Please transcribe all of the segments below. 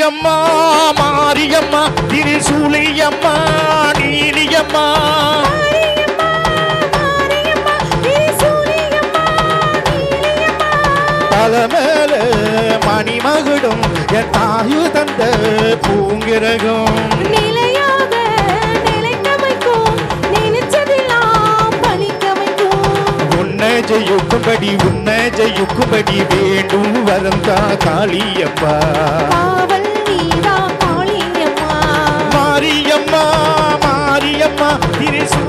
மாரியம்மா மாரியம்மா திரிசூலியம்மா நீலியம்மா. தலைமேல மணிமகுடும் என் தாயு தந்த பூங்கிரகம். ஜெயிக்கும்படி உன்னை ஜெயிக்கும்படி வேண்டும் வரந்தா காளியப்பா Tienes un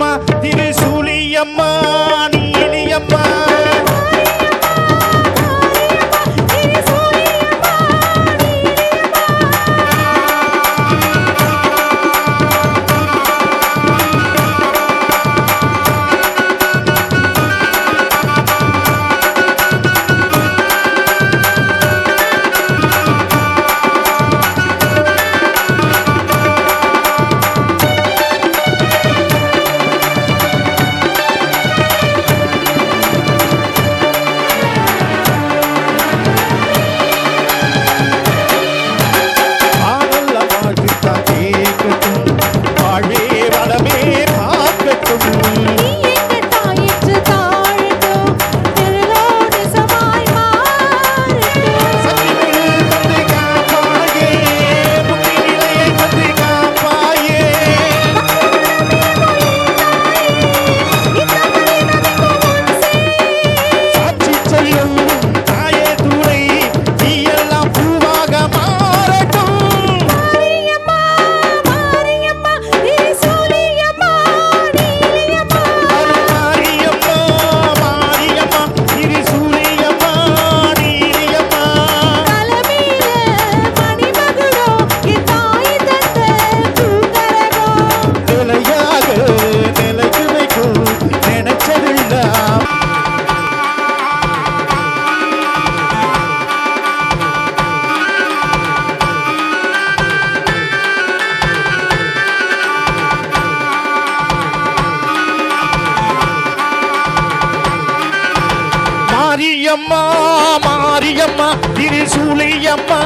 அம்மா திரு சூலியம்மா. மாரியம்மா மாரியம்மா திரிசூலியம்மா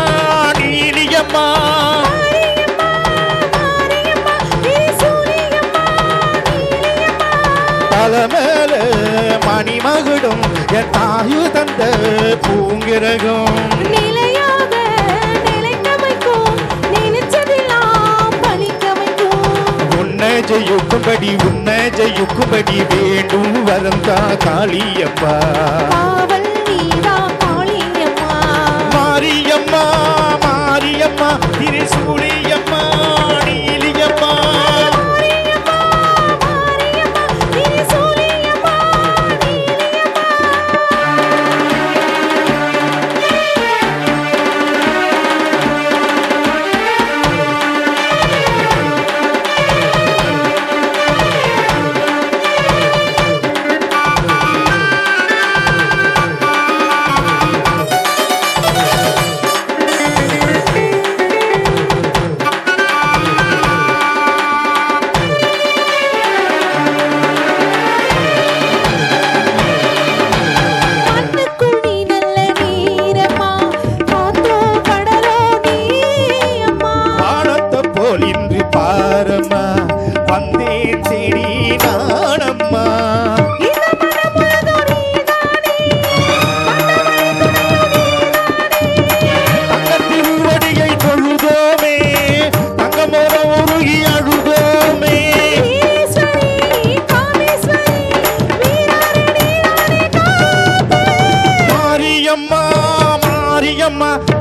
நீலியம்மா. தலைமேல மணிமகுடும் என் தாயு தந்த பூங்கிரகம். ஜெயிக்கும்படி உன்னை ஜெயிக்கும்படி வேண்டும் வரந்தா காளியப்பா sous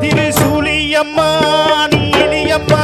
திரு சூலியம்மா நீ இனியம்மா